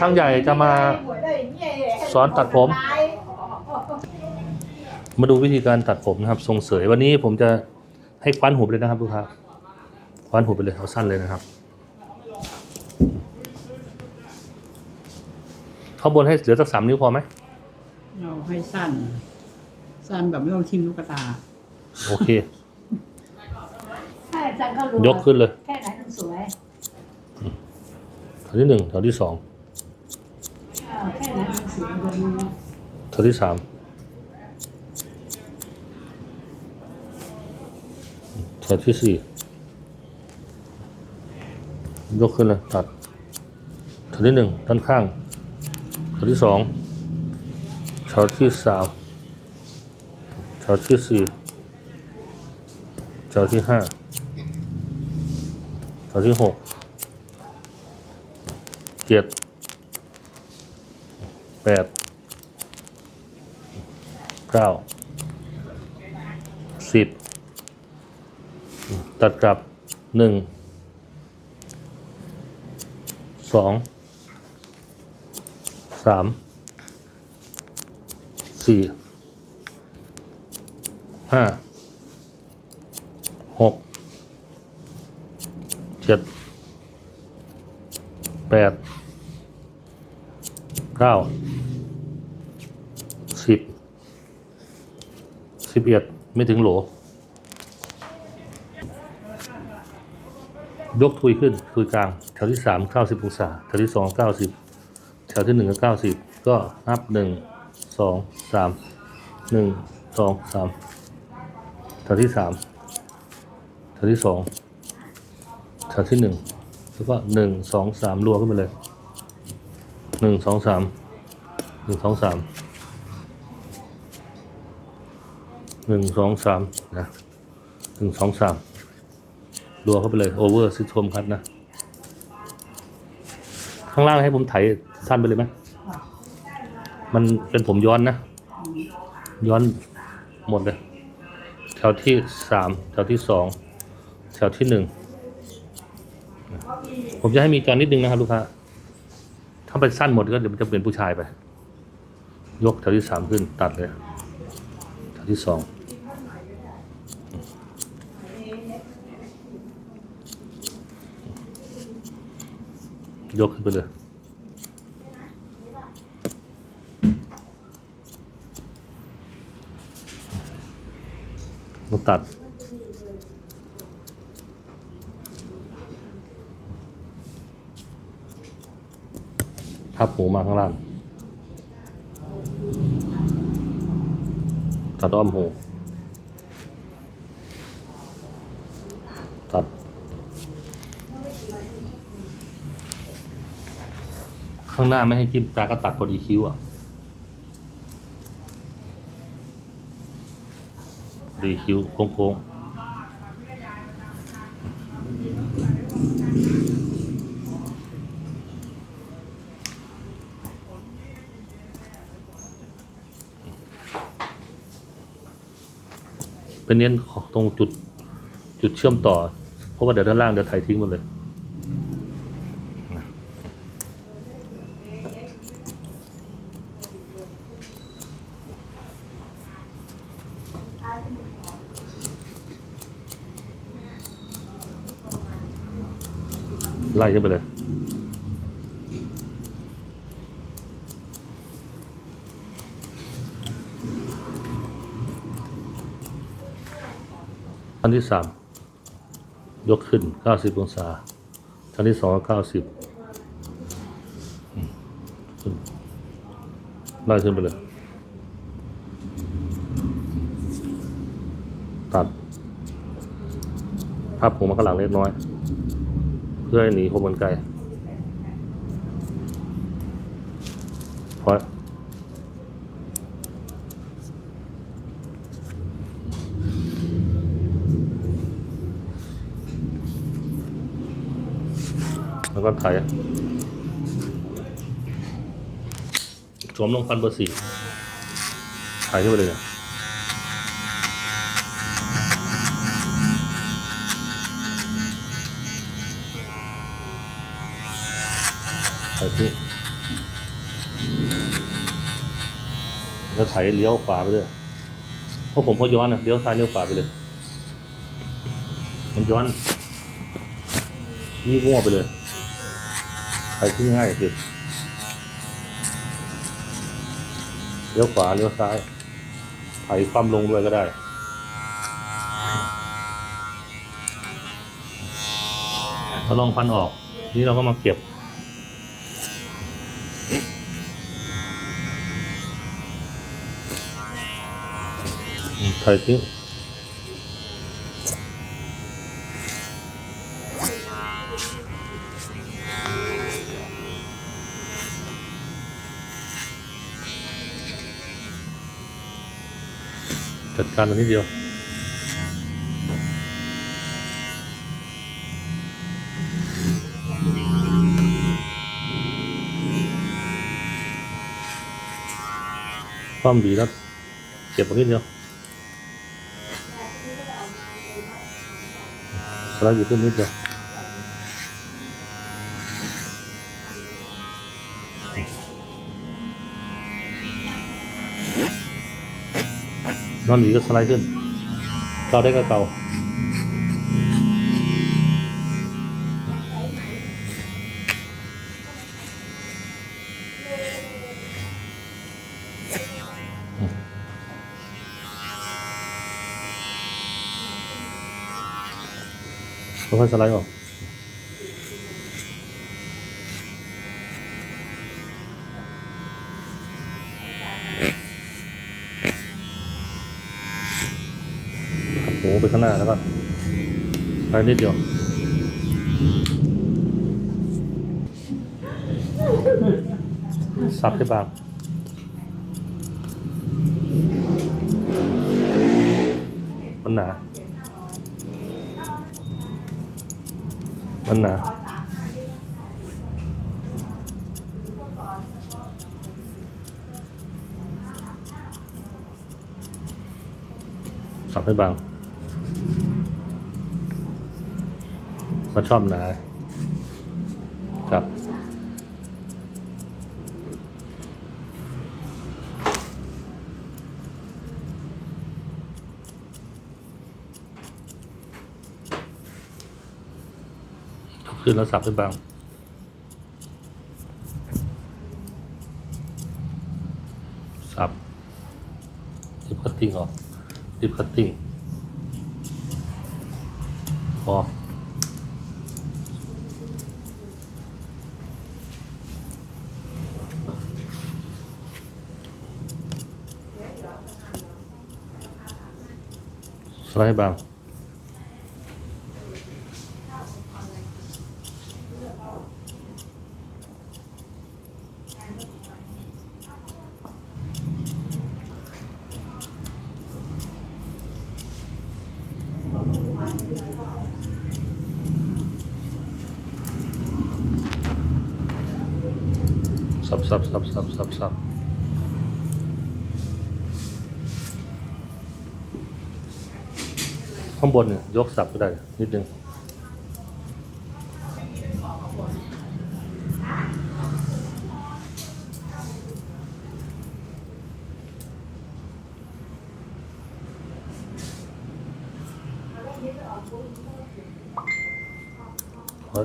ช่างใหญ่จะมาสอนตัดผม มาดูวิธีการตัดผมนะครับ ทรงเสยวันนี้ผมจะให้คว้านหุบเลยนะครับลูกค้าคว้านหุบไปเลยเอาสั้นเลยนะครับข้างบนให้เหลือสักสามนิ้วพอไหมเราให้สั้น สั้นแบบไม่ต้องทิ่มลูกตา โอเคใช่จังก็รู้ยกขึ้นเลย แค่ไหนมันสวยแถวที่หนึ่งแถวที่สอง อ้าวแค่ไหนมันสวยเดี๋ยวนี้ แถวที่สามแถวที่สี่ยกขึ้นเลยตัดแถวที่หนึ่งด้านข้างแถวที่สองแถวที่สามแถวที่สี่แถวที่ห้าแถวที่หกเจ็ดแปด เก้าสิบตัดกลับหนึ่งสองสามสี่ห้าหกเจ็ดแปดเก้าสิบ สิบเอ็ดไม่ถึงโหล ยกทุยขึ้น ทุยกลาง แถวที่สามเก้าสิบองศา แถวที่สองเก้าสิบแถวที่หนึ่งก็เก้าสิบก็นับหนึ่งสองสามหนึ่งสองสามแถวที่สามแถวที่สองแถวที่หนึ่งแล้วก็หนึ่งสองสามรัวขึ้นไปเลยหนึ่งสองสามหนึ่งสองสาม หนึ่งสองสามนะหนึ่งสองสามรัวเข้าไปเลยโอเวอร์ซิทรมคัดนะ ข้างล่างให้ผมไถสั้นไปเลยไหมมันเป็นผมย้อนนะ ย้อนหมดเลยแถวที่สามแถวที่สองแถวที่หนึ่งผมจะให้มีจอนิดนึงนะครับลูกค้าถ้าเป็นสั้นหมดก็เดี๋ยวมันจะเป็นผู้ชายไป ยกแถวที่สามขึ้นตัดเลยแถวที่สอง ยกขึ้นไปเลยมาตัด ทับหมูมาข้างล่าง ตัดอ้อมหูด ข้างหน้าไม่ให้จิ้มตาก็ตัดพอดีคิ้วอะดีคิ้วโค้งๆเป็นเน้นตรงจุดจุดเชื่อมต่อ เพราะว่าเดี๋ยวด้านล่างเดี๋ยวถ่ายทิ้งหมดเลย ไล่ขึ้นไปเลยอันที่สามยกขึ้น90องศาอันที่สองเก็90อืมขึ้นไล่ขึ้นไปเลย ตัดพับผมมาข้างหลังเล็กน้อย พื่อให้หนีคมกันไกลพอแล้วก็ไถ่สวมลงฟันเบอร์สี่ไถ่ขึ้นไปเลยเนี่ย ถ่ายที่แล้วไถเลี้ยวขวาไปเลยเพราะผมพอย้อนนะเลี้ยวซ้ายเลี้ยวขวาไปเลย มันย้อนยี่ง่วไปเลย ไปที่ง่ายสุดเลี้ยวขวาเลี้ยวซ้ายไถความลงด้วยก็ได้เราลองพันออก นี่เราก็มาเก็บ ไข่ทิ้งจัดการอันนี้เดียวความดีแล้วเก็บอันนี้เดียวสไลด์อยู่ขึ้นนิดเดียว อนอนหนีก็สไลด์ขึ้นเกาไค่อยๆสไลด์ออกหักหูไปข้างหน้าแล้วก็ไปนิดเดียวสับให้บางมันหนา มันหนาสับให้บางมันชอบหนาครับ ขึ้นแล้วสับให้บางสับดิบคัตติ้งออกดิบคัตติ้งพอสไลด์ให้บาง สับสับสับสับสับสับข้างบนเนี่ยยกสับก็ได้นิดนึงพอ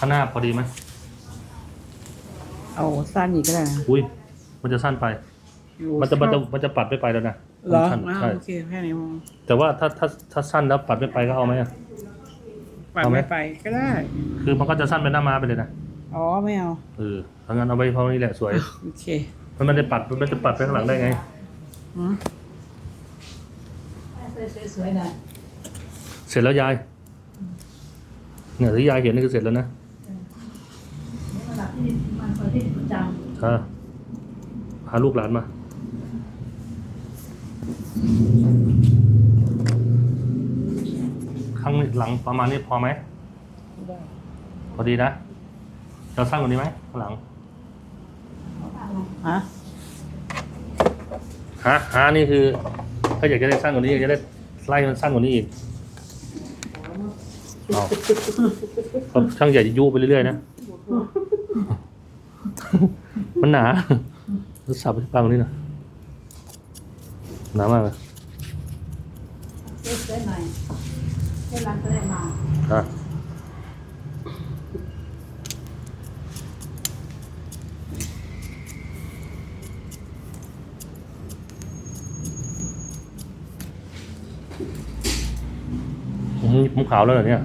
ข้างหน้าพอดีไหมเอาสั้นอีกก็ได้นะอุ้ย มันจะสั้นไป มันจะมันจะมันจะปัดไม่ไปแล้วนะเหรอมันสั้นอ้าวใช่โอเคแค่นี้มองแต่ว่าถ้าถ้าถ้าสั้นแล้วปัดไม่ไปก็เอาไหมอะ ปัดเอาไหม ไม่ไปก็ได้ คือมันก็จะสั้นเป็นหน้าม้าไปเลยนะอ๋อไม่เอา เออถ้างั้นเอาไปเพราะนี่แหละสวย โอเคมันไม่ได้ปัดมันไม่ได้ปัดไปข้างหลังได้ไง อืมสวยๆหน่อยเสร็จแล้วยายเนี่ยที่ยายเห็นนี่คือเสร็จแล้วนะระดับ วันคนที่ประจถ้าพาลูกหลานมา ข้างหลังประมาณนี้พอไหม พอดีนะจะสั้นกว่านี้ไหมข้างหลัง ฮะหาหานี่คือ ถ้าอยากจะได้สั้นกว่านี้อยากจะได้ไล่มันสั้นกว่านี้อีกเอาเอาช่างใหญ่จะยุไปเรื่อยๆนะ มันหนาแล้วสับไปที่ปากตรงนี้นะหนามากเลยเซ็ตได้หน่อยเซ็ตรังก็ได้มาอะอืมผมขาวแล้วเหรอเนี่ย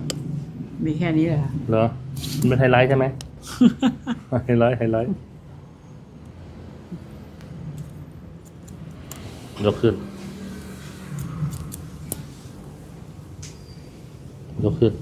มีแค่นี้แหละเหรอมันเป็นไฮไลท์ใช่ไหม ไฮไลท์ไฮไลท์ยกขึ้น ยกขึ้น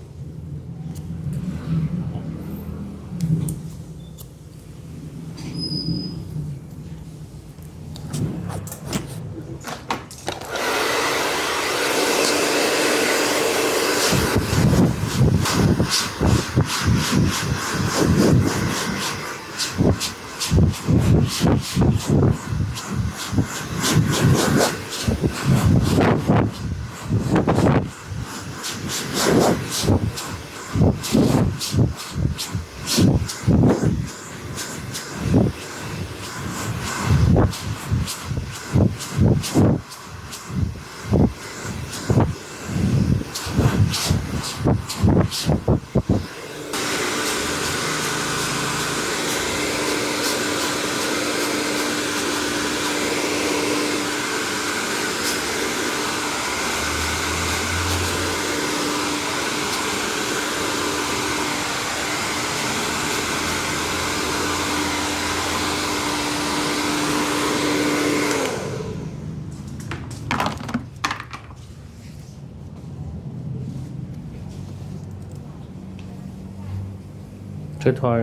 เทรดทอย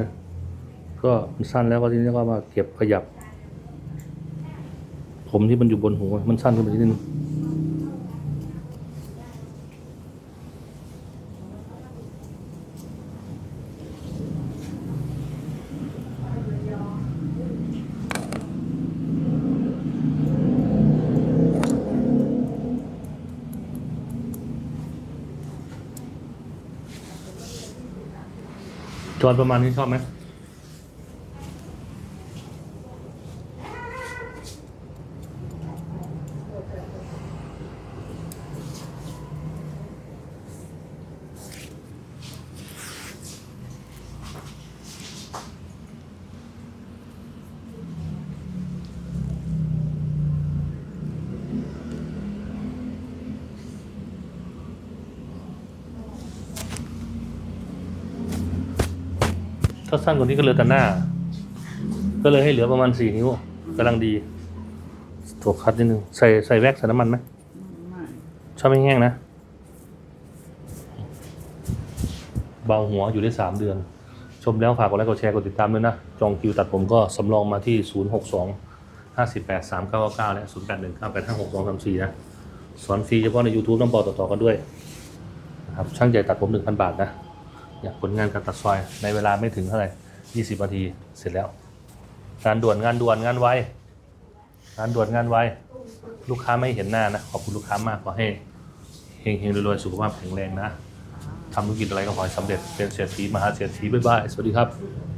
ก็มันสั้นแล้วก็ทีนี้ก็มาเก็บขยับ ผมที่มันอยู่บนหัว มันสั้นขึ้นไปนิดนึง จอนประมาณนี้ชอบไหม ถ้าสั้นกว่านี้ก็เหลือแต่หน้า ก็เลยให้เหลือประมาณสี่นิ้วกำลังดีถูกคัดนิดนึงใส่ใส่แว็กซ์ใส่น้ำมันไหมไม่ชอบไม่แห้งนะเบาหัวอยู่ได้สามเดือน ชมแล้วฝากกดไลค์กดแชร์กดติดตามด้วยนะ จองคิวตัดผมก็สำรองมาที่ 0 6 2 5 8 3 9 9 9 และ 0 8 1 9 8 5 6 2 3 4 นะ สอนฟรีเฉพาะใน YouTube ต้องบอกต่อๆกันด้วยนะครับช่างใหญ่ตัดผม 1,000 บาทนะ อยากผลงานการตัดซอยในเวลาไม่ถึงเท่าไหร่ 20 นาทีเสร็จแล้ว งานด่วนงานด่วนงานไว งานด่วนงานไว ลูกค้าไม่เห็นหน้านะ ขอบคุณลูกค้ามากขอให้เฮงเฮงๆรวยๆสุขภาพแข็งแรงนะทำธุรกิจอะไรก็ขอให้สำเร็จเป็นเศรษฐีมหาเศรษฐีบ๊ายบายสวัสดีครับ